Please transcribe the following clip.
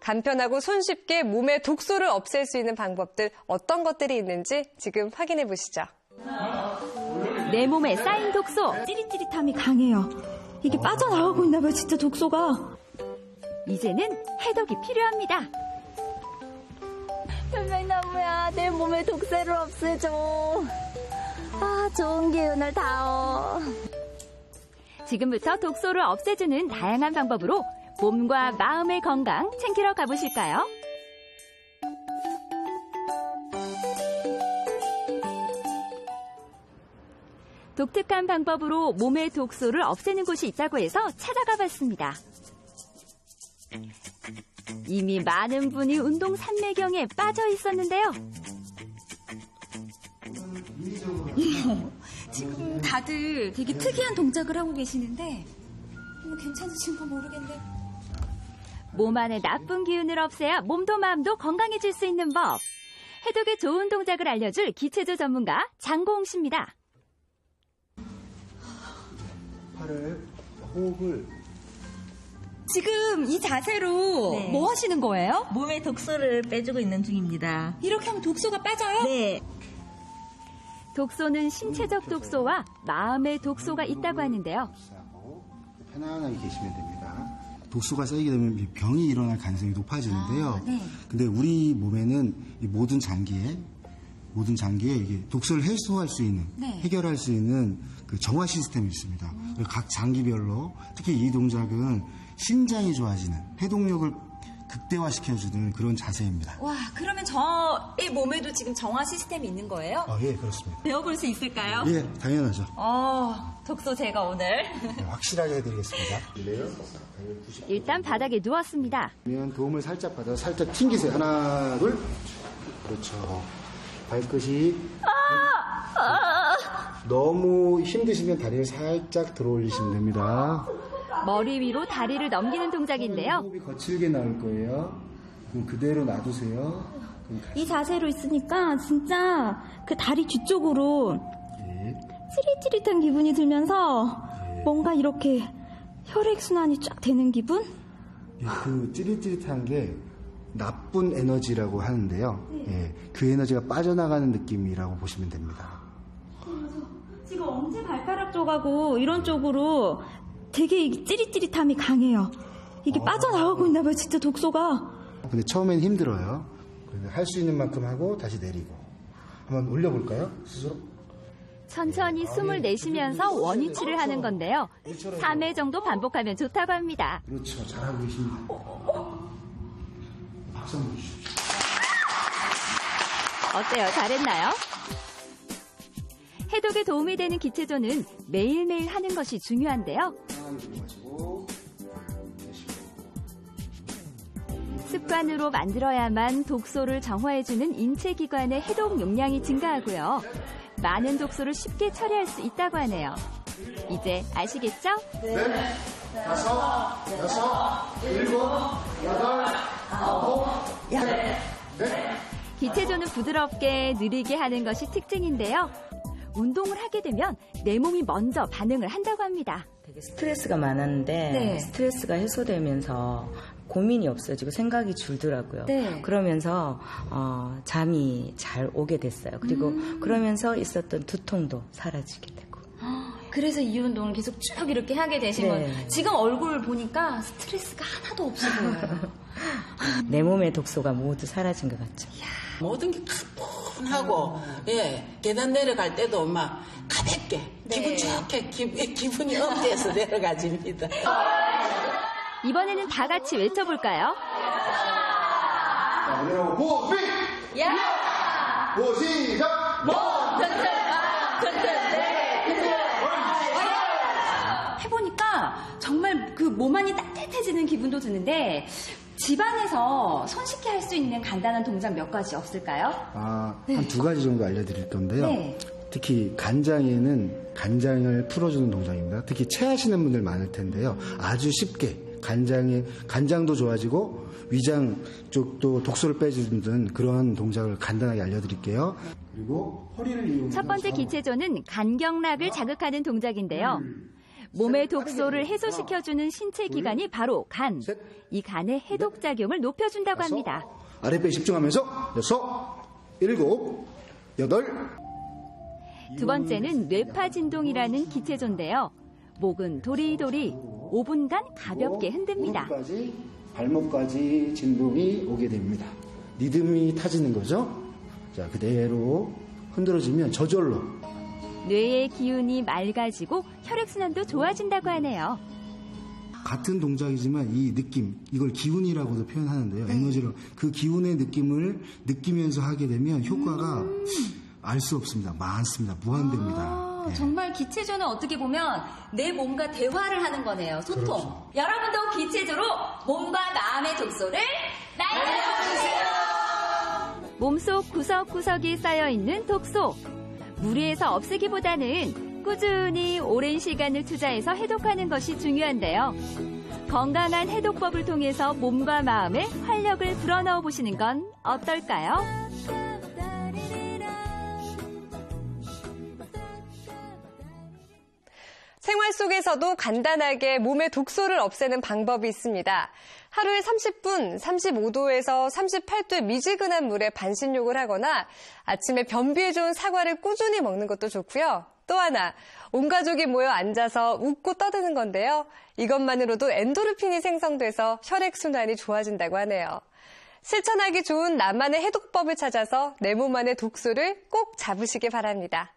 간편하고 손쉽게 몸의 독소를 없앨 수 있는 방법들 어떤 것들이 있는지 지금 확인해 보시죠. 내 몸에 쌓인 독소. 찌릿찌릿함이 강해요. 이게 빠져나가고 있나 봐요, 진짜 독소가. 이제는 해독이 필요합니다. 편백나무야, 내 몸의 독세를 없애줘. 아, 좋은 기운을 다오. 지금부터 독소를 없애주는 다양한 방법으로 몸과 마음의 건강 챙기러 가보실까요? 독특한 방법으로 몸의 독소를 없애는 곳이 있다고 해서 찾아가 봤습니다. 이미 많은 분이 운동 산매경에 빠져 있었는데요. 지금 다들 되게 특이한 동작을 하고 계시는데, 뭐 괜찮으신가 모르겠네. 몸 안에 나쁜 기운을 없애야 몸도 마음도 건강해질 수 있는 법. 해독에 좋은 동작을 알려줄 기체조 전문가 장고홍 씨입니다. 팔을 호흡을 지금 이 자세로 네. 뭐 하시는 거예요? 몸의 독소를 빼주고 있는 중입니다. 이렇게 하면 독소가 빠져요? 네. 독소는 신체적 독소와 마음의 독소가 있다고 하는데요. 편안하게 계시면 됩니다. 독소가 쌓이게 되면 이 병이 일어날 가능성이 높아지는데요. 근데 우리 몸에는 이 모든 장기에 모든 장기에 이게 독소를 해소할 수 있는 해결할 수 있는 그 정화 시스템이 있습니다. 그래서 각 장기별로 특히 이 동작은 신장이 좋아지는 해독력을 극대화시켜주는 그런 자세입니다. 와, 그러면 저의 몸에도 지금 정화 시스템이 있는 거예요? 아, 예, 그렇습니다. 배워볼 수 있을까요? 예, 당연하죠. 어, 독소 제가 오늘. 네, 확실하게 해드리겠습니다. 일단 바닥에 누웠습니다. 그러면 도움을 살짝 받아서 살짝 튕기세요. 하나, 둘. 그렇죠. 발끝이. 너무 힘드시면 다리를 살짝 들어 올리시면 됩니다. 머리 위로 다리를 넘기는 동작인데요. 호흡이 거칠게 나올 거예요. 그럼 그대로 놔두세요. 그럼 이 자세로 있으니까 진짜 그 다리 뒤쪽으로 예. 찌릿찌릿한 기분이 들면서 뭔가 이렇게 혈액순환이 쫙 되는 기분? 예, 그 찌릿찌릿한 게 나쁜 에너지라고 하는데요. 예, 그 에너지가 빠져나가는 느낌이라고 보시면 됩니다. 지금 엄지 발가락 쪽하고 이런 쪽으로 되게 이 찌릿찌릿함이 강해요. 이게 빠져나가고 있나 봐요, 진짜 독소가. 근데 처음엔 힘들어요. 할 수 있는 만큼 하고 다시 내리고. 한번 올려볼까요? 스스로? 천천히 숨을 내쉬면서 원위치를 하는 건데요. 3회 정도 반복하면 좋다고 합니다. 그렇죠. 잘하고 계십니다. 박수 한번 주십시오. 어때요? 잘했나요? 해독에 도움이 되는 기체조는 매일매일 하는 것이 중요한데요. 들어가시고 내쉬고. 습관으로 만들어야만 독소를 정화해주는 인체 기관의 해독 용량이 증가하고요. 많은 독소를 쉽게 처리할 수 있다고 하네요. 이제 아시겠죠? 다섯, 여섯, 일곱, 여덟, 아홉, 기체조는 부드럽게 느리게 하는 것이 특징인데요. 운동을 하게 되면 내 몸이 먼저 반응을 한다고 합니다. 되게 스트레스가 많았는데 네. 스트레스가 해소되면서 고민이 없어지고 생각이 줄더라고요. 네. 그러면서 어, 잠이 잘 오게 됐어요. 그리고 음. 그러면서 있었던 두통도 사라지게 되고. 그래서 이 운동을 계속 쭉 이렇게 하게 되신 네. 거예요. 지금 얼굴 보니까 스트레스가 하나도 없어 보여요. 내 몸의 독소가 모두 사라진 것 같죠. 모든 게가 뿐하고 예 계단 내려갈 때도 막 가볍게 기분 좋게 기, 기분이 업돼서 내려가집니다. 이번에는 다 같이 외쳐볼까요? 자, 내려오고 호흡! 야! 호 시작! 해보니까 정말 그 몸 안이 따뜻해지는 기분도 드는데 집안에서 손쉽게 할 수 있는 간단한 동작 몇 가지 없을까요? 아, 한두 가지 정도 알려드릴 건데요. 네. 특히 간장에는 간장을 풀어주는 동작입니다. 특히 체하시는 분들 많을 텐데요. 아주 쉽게 간장에 간장도 좋아지고 위장 쪽도 독소를 빼주는 그런 동작을 간단하게 알려드릴게요. 그리고 허리를 이용해서 첫 번째 기체조는 간경락을 자극하는 동작인데요. 몸의 독소를 해소시켜주는 신체 기관이 바로 간. 이 간의 해독 작용을 높여준다고 합니다. 아랫배에 집중하면서 여섯, 일곱, 여덟. 두 번째는 뇌파 진동이라는 기체조인데요. 목은 도리도리 5분간 가볍게 흔듭니다. 발목까지 진동이 오게 됩니다. 리듬이 타지는 거죠. 자 그대로 흔들어주면 저절로 뇌의 기운이 맑아지고 혈액순환도 좋아진다고 하네요. 같은 동작이지만 이 느낌 이걸 기운이라고도 표현하는데요. 에너지로 그 기운의 느낌을 느끼면서 하게 되면 효과가 알수 없습니다. 많습니다. 무한대입니다. 아, 예. 정말 기체조는 어떻게 보면 내 몸과 대화를 하는 거네요. 소통. 그렇죠. 여러분도 기체조로 몸과 마음의 독소를 날려주세요. 몸속 구석구석이 쌓여있는 독소. 무리해서 없애기보다는 꾸준히 오랜 시간을 투자해서 해독하는 것이 중요한데요. 건강한 해독법을 통해서 몸과 마음에 활력을 불어넣어 보시는 건 어떨까요? 생활 속에서도 간단하게 몸의 독소를 없애는 방법이 있습니다. 하루에 30분 35도에서 38도의 미지근한 물에 반신욕을 하거나 아침에 변비에 좋은 사과를 꾸준히 먹는 것도 좋고요. 또 하나, 온 가족이 모여 앉아서 웃고 떠드는 건데요. 이것만으로도 엔도르핀이 생성돼서 혈액순환이 좋아진다고 하네요. 실천하기 좋은 나만의 해독법을 찾아서 내 몸 안의 독소를 꼭 잡으시기 바랍니다.